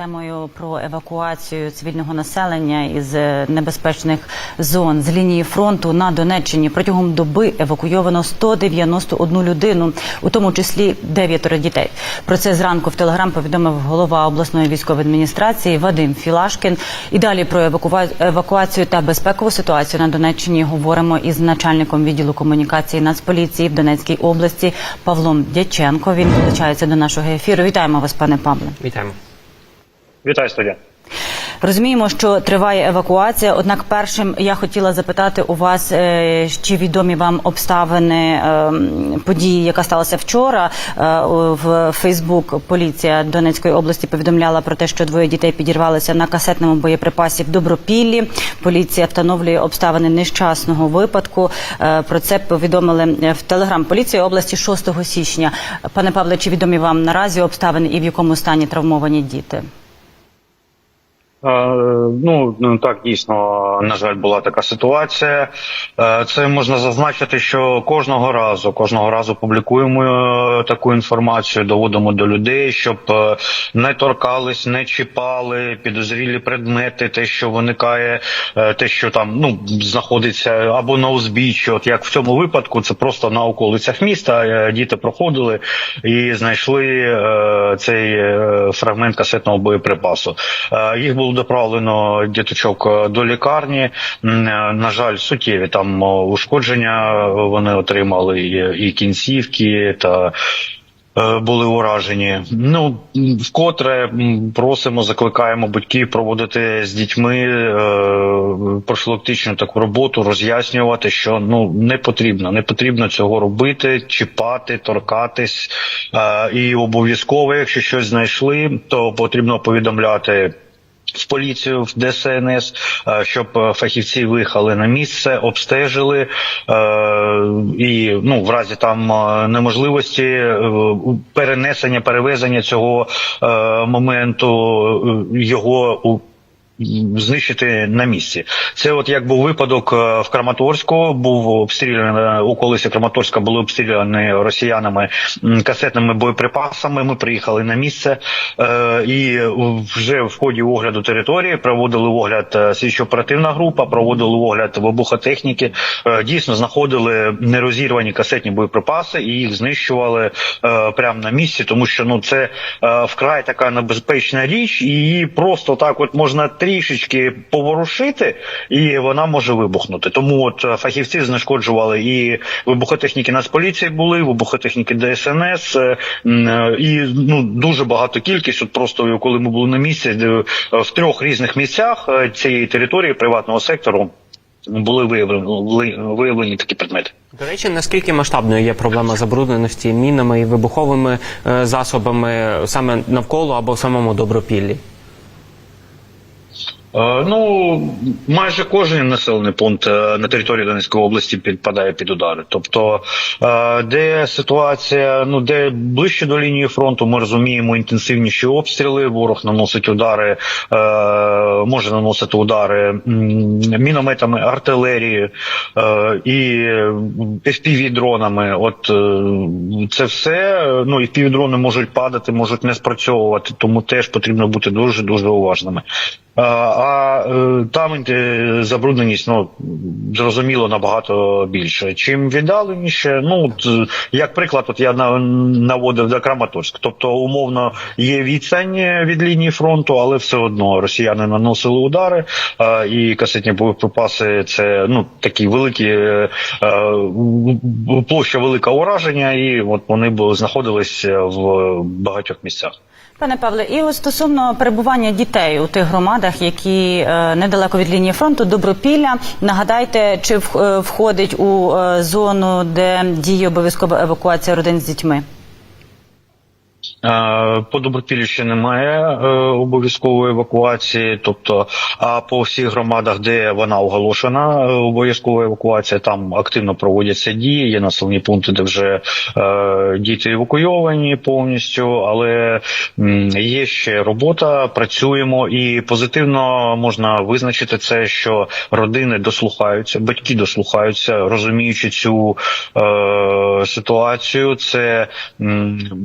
темою про евакуацію цивільного населення із е, небезпечних зон з лінії фронту на Донеччині протягом доби евакуйовано 191 людину, у тому числі дев'ятеро дітей. Про це зранку в телеграм повідомив голова обласної військової адміністрації Вадим Філашкін. І далі про евакуацію та безпекову ситуацію на Донеччині говоримо із начальником відділу комунікації Нацполіції в Донецькій області Павлом Дяченко. Він долучається до нашого ефіру. Вітаємо вас, пане Павле. Вітаємо. Вітаю студія. Розуміємо, що триває евакуація. Однак, першим я хотіла запитати у вас, е, чи відомі вам обставини е, події, яка сталася вчора. Е, В Фейсбук поліція Донецької області повідомляла про те, що двоє дітей підірвалися на касетному боєприпасі в Добропіллі. Поліція встановлює обставини нещасного випадку. Е, Про це повідомили в телеграм поліції області 6 січня. Пане Павле, чи відомі вам наразі обставини і в якому стані травмовані діти? Е, Ну ну, так дійсно на жаль була така ситуація. Е, Це можна зазначити, що кожного разу, кожного разу публікуємо е, таку інформацію, доводимо до людей, щоб не торкались, не чіпали підозрілі предмети, те, що виникає, те, що там ну знаходиться або на узбіччі. От як в цьому випадку, це просто на околицях міста. Діти проходили і знайшли цей фрагмент касетного боєприпасу. Їх було доправлено діточок е, до лікарні. Е, На жаль, суттєві там е, ушкодження вони отримали і, кінцівки та. Були уражені. Ну вкотре просимо, закликаємо батьків проводити з дітьми е, профілактичну таку роботу, роз'яснювати, що ну не потрібно, не потрібно цього робити, чіпати, торкатись. Е, і обов'язково, якщо щось знайшли, то потрібно повідомляти. В поліцію, в ДСНС, е, щоб е, фахівці виїхали на місце, обстежили е, і ну в разі там неможливості перенесення, перевезення цього моменту його знищити на місці. Це от як був випадок е, в Краматорську, був обстріляний околиці Краматорська були обстріляні росіянами касетними боєприпасами. Ми приїхали на місце е, і вже в ході огляду території проводили огляд е, слідчо-оперативна група, проводили огляд вибухотехніки. Дійсно знаходили нерозірвані касетні боєприпаси і їх знищували прямо на місці, тому що ну це вкрай така небезпечна річ, і просто так от можна трішечки поворушити, і вона може вибухнути. Тому от е, фахівці знешкоджували і вибухотехніки Нацполіції були, вибухотехніки ДСНС, е, е, і ну дуже багато кількість. От просто коли ми були на місці, в трьох різних місцях цієї території приватного сектору були виявлені, виявлені такі предмети. До речі, наскільки масштабною є проблема забрудненості мінами і вибуховими засобами саме навколо або в самому добропіллі? Е, Ну, майже кожен населений пункт е, на території Донецької області підпадає під удари. Тобто, е, де ситуація, ну де ближче до лінії фронту, ми розуміємо інтенсивніші обстріли. Ворог наносить удари, може наносити удари мінометами, артилерією е, і fpv дронами. От це все. Ну і дрони можуть падати, можуть не спрацьовувати, тому теж потрібно бути дуже дуже уважними. А, е, там е, забрудненість, ну зрозуміло, набагато більше. Чим віддаленіше, ну е, як приклад, от я на- наводив до Краматорськ. Тобто, умовно, є відстань від лінії фронту, але все одно росіяни наносили удари, і касетні боєприпаси це ну такі великі е, е, площа велика ураження, і от вони були знаходились в багатьох місцях. Пане Павле, і стосовно перебування дітей у тих громадах, які е, недалеко від лінії фронту, Добропілля, нагадайте, чи е, входить у е, зону, де діє обов'язкова евакуація родин з дітьми? Е, По Добропіллю ще немає е, обов'язкової евакуації, тобто, а по всіх громадах, де вона оголошена, е, обов'язкова евакуація, там активно проводяться дії. Є населені пункти, де вже е, діти евакуйовані повністю, але є ще робота, працюємо і позитивно можна визначити це, що родини дослухаються, батьки дослухаються, розуміючи цю ситуацію. Це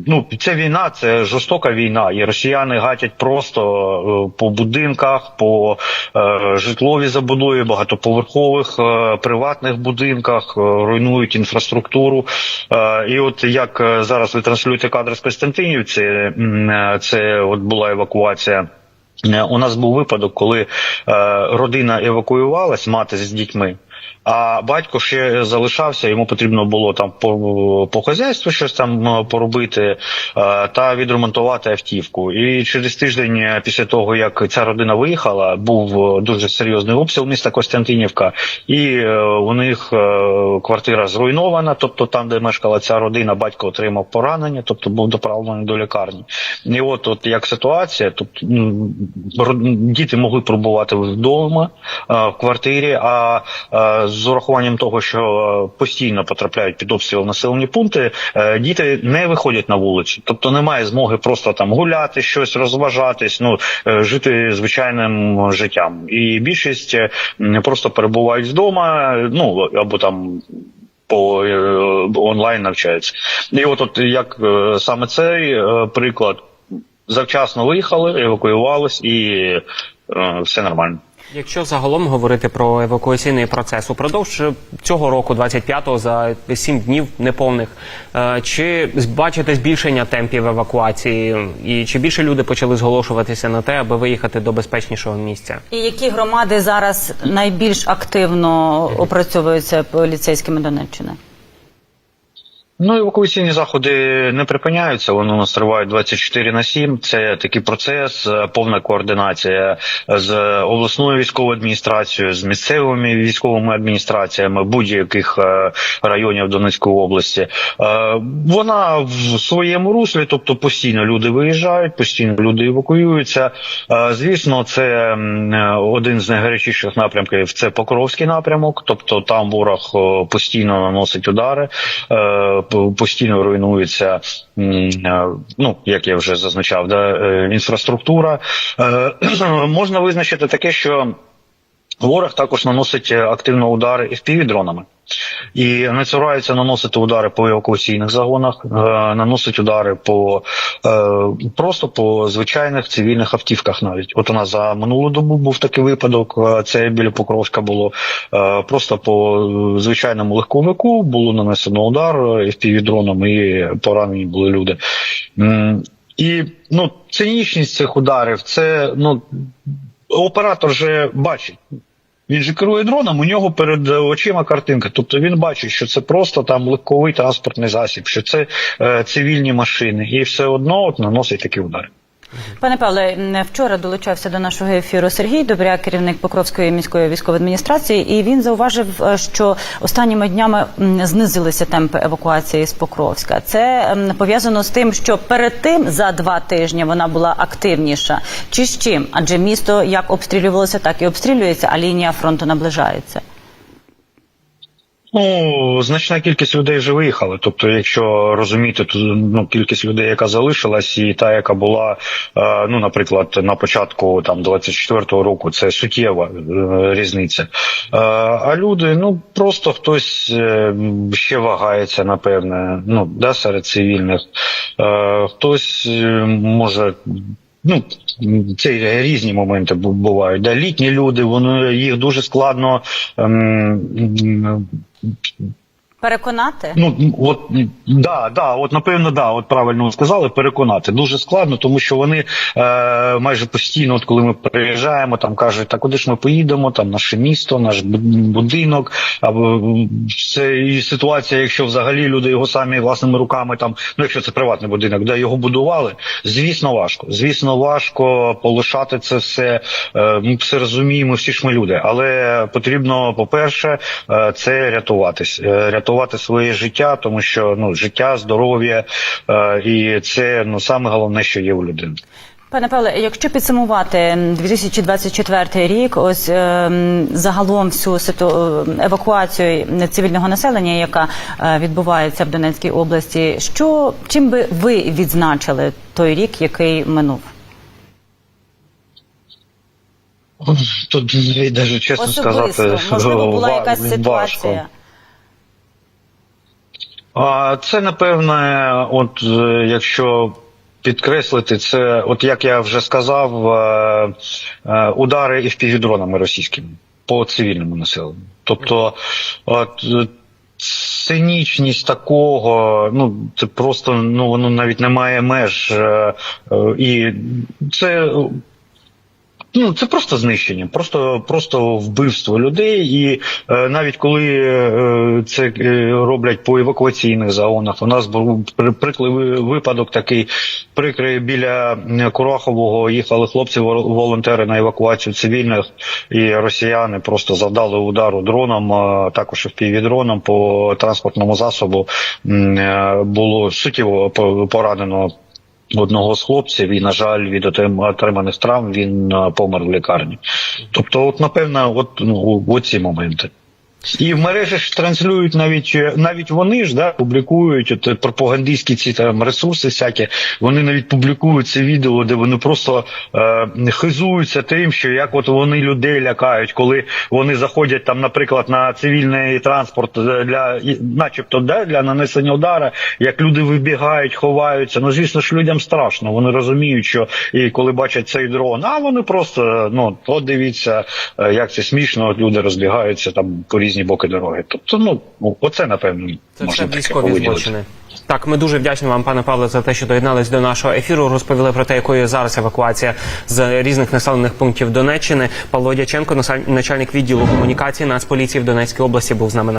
ну це війна це жорстока війна, і росіяни гатять просто е, по будинках, по е, житловій забудові, багатоповерхових е, приватних будинках, руйнують інфраструктуру. І от як зараз ви транслюєте кадр з Костянтинівці, це от була евакуація. У нас був випадок, коли родина евакуювалась, мати з дітьми. А батько ще залишався, йому потрібно було там по, по хазяйству щось там е, поробити е, та відремонтувати автівку. І через тиждень е, після того, як ця родина виїхала, був дуже серйозний обстріл міста Костянтинівка, і у них квартира зруйнована. Тобто, там, де мешкала ця родина, батько отримав поранення, тобто був доправлений до лікарні. І от, от як ситуація, тобто діти могли пробувати вдома в квартирі. А з урахуванням того, що е, постійно потрапляють під обстріл населені пункти, е, діти не виходять на вулицю, тобто немає змоги просто там гуляти, щось розважатись, ну е, жити звичайним життям. І більшість просто перебувають вдома, ну або там. По онлайн навчаються, і от, от як саме цей приклад завчасно виїхали, евакуювались, і все нормально. Якщо загалом говорити про евакуаційний процес, упродовж цього року, 25-го, за 7 днів неповних, е, чи бачите збільшення темпів евакуації, і чи більше люди почали зголошуватися на те, аби виїхати до безпечнішого місця? І які громади зараз найбільш активно опрацьовуються поліцейськими Донеччини? Ну, евакуаційні заходи не припиняються. Вони у нас тривають 24 на 7. Це такий процес, е, повна координація з обласною військовою адміністрацією, з місцевими військовими адміністраціями будь-яких е, районів Донецької області. Е, Вона в своєму руслі, тобто постійно люди виїжджають, постійно люди евакуюються. Е, Звісно, це е, один з найгарячіших напрямків. Це Покровський напрямок, тобто там ворог е, постійно наносить удари. По- постійно руйнується, е, ну як я вже зазначав, да, е, інфраструктура. Е, Можна визначити таке, що ворог також наносить активно удари і впівдронами. І не цурається наносити удари по евакуаційних загонах, е, наносить удари по е, просто по звичайних цивільних автівках. Навіть от у нас за минулу добу був такий випадок. е, Це біля Покровська було просто по звичайному легковику було нанесено удар е, FPV-дроном і поранені були люди. І ну цинічність цих ударів, це ну оператор же бачить. Він же керує дроном, у нього перед е, очима картинка. Тобто він бачить, що це просто там легковий транспортний засіб, що це е, цивільні машини, і все одно от наносить такі удари. Пане Павле, вчора долучався до нашого ефіру Сергій Добряк, керівник Покровської міської військової адміністрації, і він зауважив, е, що останніми днями знизилися темпи евакуації з Покровська. Це пов'язано з тим, що перед тим за два тижні вона була активніша. Чи з чим? Адже місто як обстрілювалося, так і обстрілюється, а лінія фронту наближається. Ну, значна кількість людей вже виїхали. Тобто, якщо розуміти, то ну кількість людей, яка залишилась, і та, яка була, е, ну, наприклад, на початку там 24-го року, це суттєва е, різниця. Е, а люди, ну просто хтось е, ще вагається, напевне, ну да, серед цивільних, е, хтось е, може. Ну, це різні моменти бувають. Да, літні люди, вони їх дуже складно ем, Переконати Ну от да, да, от напевно, да, от правильно сказали, переконати дуже складно, тому що вони е, майже постійно, от коли ми приїжджаємо, там кажуть, так куди ж ми поїдемо, там наше місто, наш будинок, або це і ситуація, якщо взагалі люди його самі власними руками, там, ну якщо це приватний будинок, де його будували, звісно, важко. Звісно, важко полишати це все. Е, ми все розуміємо, всі ж ми люди, але потрібно, по-перше, е, це рятуватись, е, рятувати своє життя, тому що ну життя, здоров'я е, і це ну саме головне, що є у людини. Пане Павле, якщо підсумувати м, 2024 рік, ось ем, загалом всю ситу... е, евакуацію цивільного населення, яка е, відбувається в Донецькій області, що чим би ви відзначили той рік, який минув? Тут навіть чесно Особисто, сказати, можливо, була якась ситуація. Це напевне, от е, якщо підкреслити, це, от як я вже сказав, е, е, удари і впівдронами російськими по цивільному населенню. Тобто, от, цинічність такого, ну це просто ну воно навіть не має меж, і це. Ну, це просто знищення, просто, просто вбивство людей. І е, навіть коли е, це е, роблять по евакуаційних загонах, у нас був при- приклий ви- випадок такий прикрий біля Курахового їхали хлопці вол- волонтери на евакуацію цивільних, і росіяни просто завдали удару дроном, а також впівдроном по транспортному засобу е, було суттєво по- поранено одного з хлопців, і, на жаль, від отрим- отриманих травм він помер в лікарні. Тобто, от, напевно, от, ну, оці моменти. І в мережі ж транслюють навіть е, навіть вони ж да публікують от, е, пропагандистські ці там ресурси, всякі вони навіть публікують це відео, де вони просто е, хизуються тим, що як от вони людей лякають, коли вони заходять там, наприклад, на цивільний транспорт е, для начебто да, для нанесення удара, як люди вибігають, ховаються. Ну звісно ж людям страшно. Вони розуміють, що і коли бачать цей дрон, а вони просто ну от дивіться, як це смішно, от люди розбігаються там по різні боки дороги. Тобто, ну оце напевно Це можна все військові злочини. Так, ми дуже вдячні вам, пане Павле, за те, що доєднались до нашого ефіру. Розповіли про те, якою зараз евакуація з різних населених пунктів Донеччини. Павло Дяченко, начальник відділу комунікації Нацполіції в Донецькій області, був з нами на.